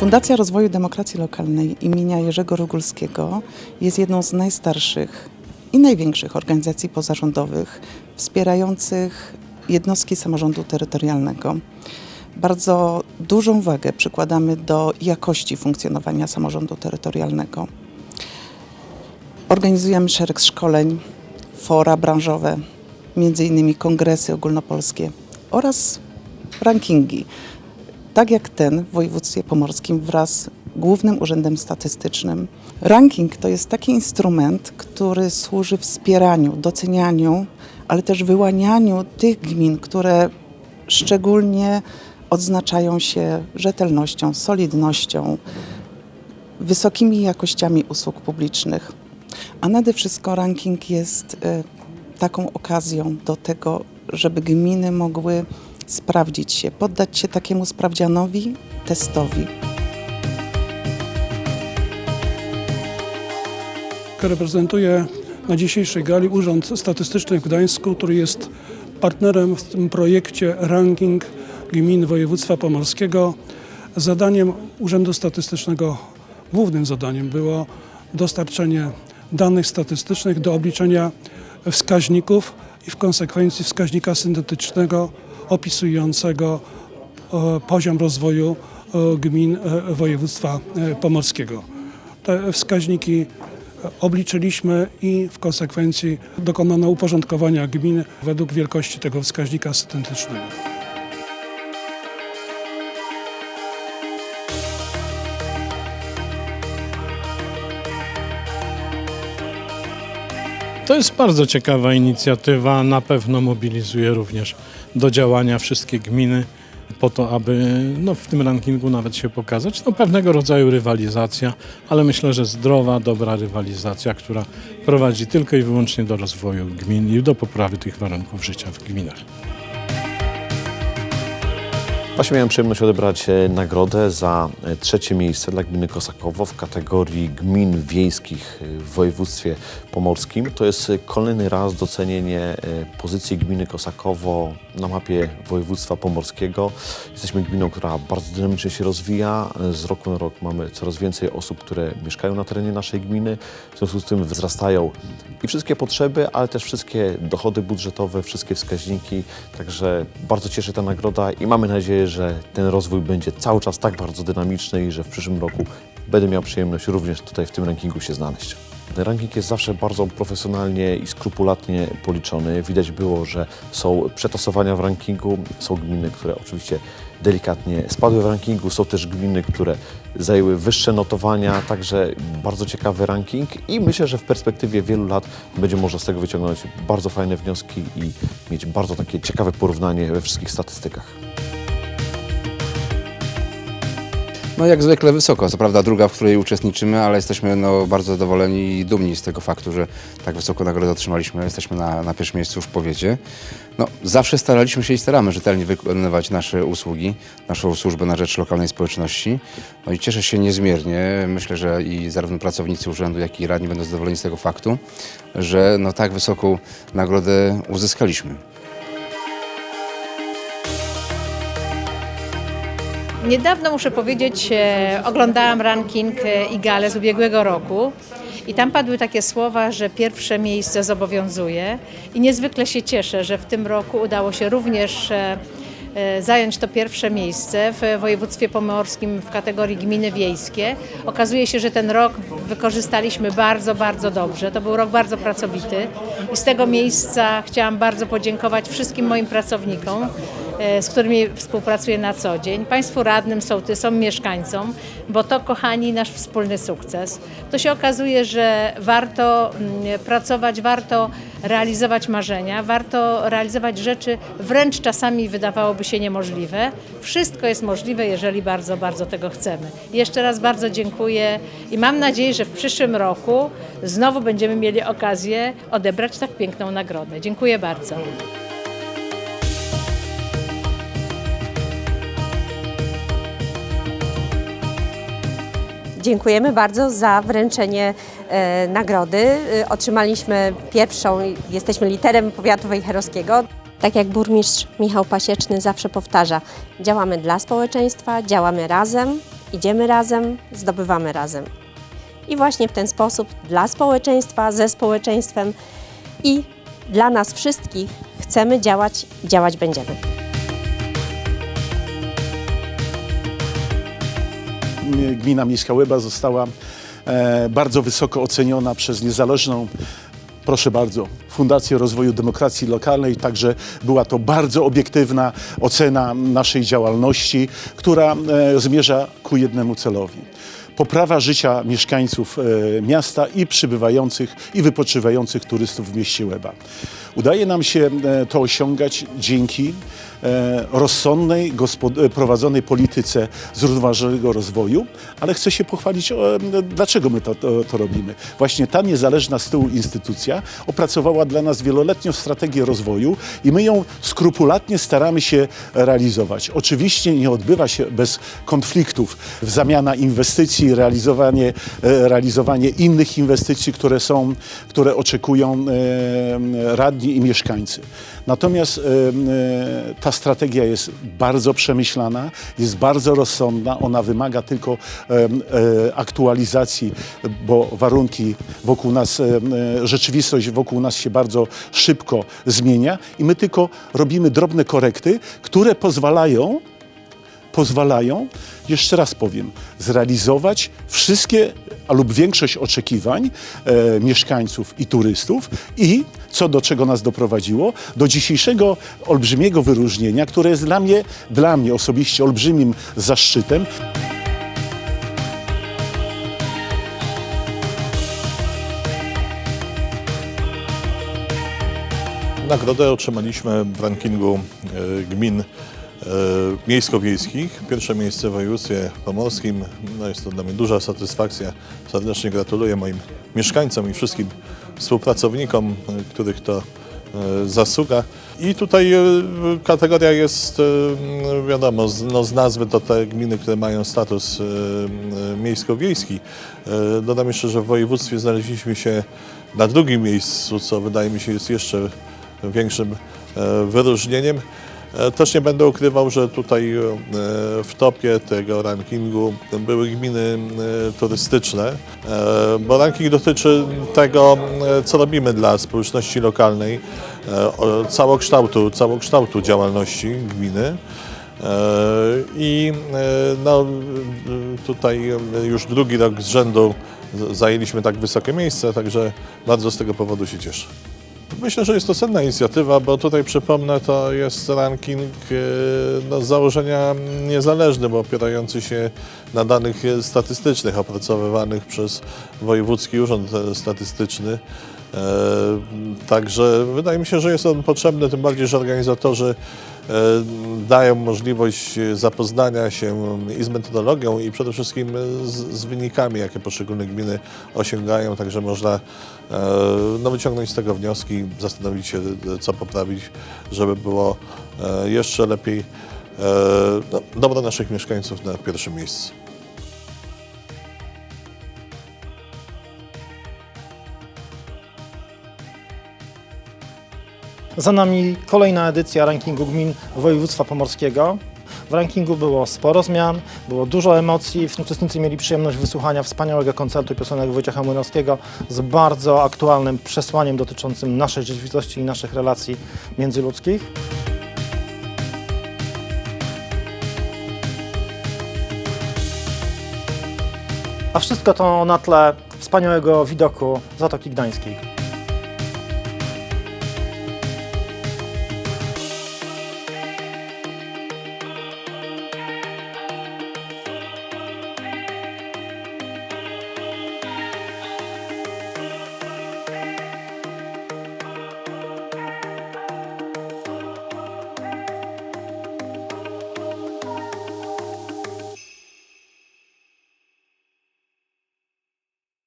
Fundacja Rozwoju Demokracji Lokalnej imienia Jerzego Rogulskiego jest jedną z najstarszych i największych organizacji pozarządowych wspierających jednostki samorządu terytorialnego. Bardzo dużą wagę przykładamy do jakości funkcjonowania samorządu terytorialnego. Organizujemy szereg szkoleń, fora branżowe, między innymi kongresy ogólnopolskie oraz rankingi tak jak ten w województwie pomorskim wraz z Głównym Urzędem Statystycznym. Ranking to jest taki instrument, który służy wspieraniu, docenianiu, ale też wyłanianiu tych gmin, które szczególnie odznaczają się rzetelnością, solidnością, wysokimi jakościami usług publicznych. A nade wszystko ranking jest e, taką okazją do tego, żeby gminy mogły sprawdzić się, poddać się takiemu sprawdzianowi, testowi. Reprezentuję na dzisiejszej gali Urząd Statystyczny w Gdańsku, który jest partnerem w tym projekcie Ranking Gmin Województwa Pomorskiego. Zadaniem Urzędu Statystycznego, głównym zadaniem było dostarczenie danych statystycznych do obliczenia wskaźników i w konsekwencji wskaźnika syntetycznego opisującego e, poziom rozwoju e, gmin e, województwa pomorskiego. Te wskaźniki obliczyliśmy i w konsekwencji dokonano uporządkowania gmin według wielkości tego wskaźnika syntetycznego. To jest bardzo ciekawa inicjatywa. Na pewno mobilizuje również do działania wszystkie gminy po to, aby no, w tym rankingu nawet się pokazać. No, pewnego rodzaju rywalizacja, ale myślę, że zdrowa, dobra rywalizacja, która prowadzi tylko i wyłącznie do rozwoju gmin i do poprawy tych warunków życia w gminach. Właśnie miałem przyjemność odebrać e, nagrodę za e, trzecie miejsce dla gminy Kosakowo w kategorii gmin wiejskich e, w województwie pomorskim. To jest kolejny raz docenienie pozycji gminy Kosakowo na mapie województwa pomorskiego. Jesteśmy gminą, która bardzo dynamicznie się rozwija. Z roku na rok mamy coraz więcej osób, które mieszkają na terenie naszej gminy. W związku z tym wzrastają i wszystkie potrzeby, ale też wszystkie dochody budżetowe, wszystkie wskaźniki. Także bardzo cieszy ta nagroda i mamy nadzieję, że ten rozwój będzie cały czas tak bardzo dynamiczny i że w przyszłym roku będę miał przyjemność również tutaj w tym rankingu się znaleźć. Ten ranking jest zawsze bardzo profesjonalnie i skrupulatnie policzony. Widać było, że są przetasowania w rankingu, są gminy, które oczywiście delikatnie spadły w rankingu, są też gminy, które zajęły wyższe notowania, także bardzo ciekawy ranking i myślę, że w perspektywie wielu lat będzie można z tego wyciągnąć bardzo fajne wnioski i mieć bardzo takie ciekawe porównanie we wszystkich statystykach. No jak zwykle wysoko, co prawda druga, w której uczestniczymy, ale jesteśmy no, bardzo zadowoleni i dumni z tego faktu, że tak wysoką nagrodę otrzymaliśmy. Jesteśmy na, na pierwszym miejscu w powiecie. No, zawsze staraliśmy się i staramy rzetelnie wykonywać nasze usługi, naszą służbę na rzecz lokalnej społeczności. No i cieszę się niezmiernie, myślę, że i zarówno pracownicy urzędu, jak i radni będą zadowoleni z tego faktu, że no, tak wysoką nagrodę uzyskaliśmy. Niedawno muszę powiedzieć, e, oglądałam ranking IGALE z ubiegłego roku i tam padły takie słowa, że pierwsze miejsce zobowiązuje i niezwykle się cieszę, że w tym roku udało się również e, e, zająć to pierwsze miejsce w województwie pomorskim w kategorii gminy wiejskie. Okazuje się, że ten rok wykorzystaliśmy bardzo, bardzo dobrze. To był rok bardzo pracowity i z tego miejsca chciałam bardzo podziękować wszystkim moim pracownikom, z którymi współpracuję na co dzień, Państwu radnym, sołtysom, mieszkańcom, bo to, kochani, nasz wspólny sukces. To się okazuje, że warto mm, pracować, warto realizować marzenia, warto realizować rzeczy wręcz czasami wydawałoby się niemożliwe. Wszystko jest możliwe, jeżeli bardzo, bardzo tego chcemy. Jeszcze raz bardzo dziękuję i mam nadzieję, że w przyszłym roku znowu będziemy mieli okazję odebrać tak piękną nagrodę. Dziękuję bardzo. Dziękujemy bardzo za wręczenie e, nagrody. E, Otrzymaliśmy pierwszą, jesteśmy literem powiatu wejherowskiego. Tak jak burmistrz Michał Pasieczny zawsze powtarza, działamy dla społeczeństwa, działamy razem idziemy razem, zdobywamy razem. I właśnie w ten sposób dla społeczeństwa, ze społeczeństwem i dla nas wszystkich chcemy działać działać będziemy. Gmina Miejska Łeba została e, bardzo wysoko oceniona przez niezależną, proszę bardzo, Fundację Rozwoju Demokracji Lokalnej. Także była to bardzo obiektywna ocena naszej działalności, która e, zmierza ku jednemu celowi. Poprawa życia mieszkańców e, miasta i przybywających i wypoczywających turystów w mieście Łeba. Udaje nam się e, to osiągać dzięki e, rozsądnej, prowadzonej polityce zrównoważonego rozwoju, ale chcę się pochwalić, dlaczego my to, to, to robimy. Właśnie ta niezależna z tyłu instytucja opracowała dla nas wieloletnią strategię rozwoju i my ją skrupulatnie staramy się realizować. Oczywiście nie odbywa się bez konfliktów. Zamiana inwestycji, realizowanie, e, realizowanie innych inwestycji, które są, które oczekują e, radni i mieszkańcy. Natomiast e, ta strategia jest bardzo przemyślana, jest bardzo rozsądna, ona wymaga tylko aktualizacji, bo warunki wokół nas, rzeczywistość wokół nas się bardzo szybko zmienia i my tylko robimy drobne korekty, które pozwalają pozwalają, jeszcze raz powiem, zrealizować wszystkie lub większość oczekiwań e, mieszkańców i turystów i co do czego nas doprowadziło, do dzisiejszego olbrzymiego wyróżnienia, które jest dla mnie, dla mnie osobiście olbrzymim zaszczytem. Nagrodę otrzymaliśmy w rankingu e, gmin miejsko-wiejskich. Pierwsze miejsce w województwie pomorskim. No jest to dla mnie duża satysfakcja. Serdecznie gratuluję moim mieszkańcom i wszystkim współpracownikom, e, których to e, zasługa. I tutaj e, kategoria jest, e, wiadomo, z, no z nazwy to te gminy, które mają status e, e, miejsko-wiejski. E, Dodam jeszcze, że w województwie znaleźliśmy się na drugim miejscu, co wydaje mi się jest jeszcze większym e, wyróżnieniem. E, Też nie będę ukrywał, że tutaj e, w topie tego rankingu były gminy e, turystyczne, bo ranking dotyczy tego, co robimy dla społeczności lokalnej, całokształtu, całokształtu działalności gminy. I no, tutaj już drugi rok z rzędu zajęliśmy tak wysokie miejsce, także bardzo z tego powodu się cieszę. Myślę, że jest to cenna inicjatywa, bo tutaj przypomnę, to jest ranking e, no, z założenia niezależny, bo opierający się na danych statystycznych opracowywanych przez Wojewódzki Urząd Statystyczny. E, Także wydaje mi się, że jest on potrzebny, tym bardziej, że organizatorzy dają możliwość zapoznania się i z metodologią i przede wszystkim z, z wynikami, jakie poszczególne gminy osiągają, także można e, no, wyciągnąć z tego wnioski, zastanowić się, co poprawić, żeby było e, jeszcze lepiej. E, No, dobro naszych mieszkańców na pierwszym miejscu. Za nami kolejna edycja rankingu gmin województwa pomorskiego. W rankingu było sporo zmian, było dużo emocji. Uczestnicy mieli przyjemność wysłuchania wspaniałego koncertu piosenek Wojciecha Młynowskiego z bardzo aktualnym przesłaniem dotyczącym naszej rzeczywistości i naszych relacji międzyludzkich. A wszystko to na tle wspaniałego widoku Zatoki Gdańskiej.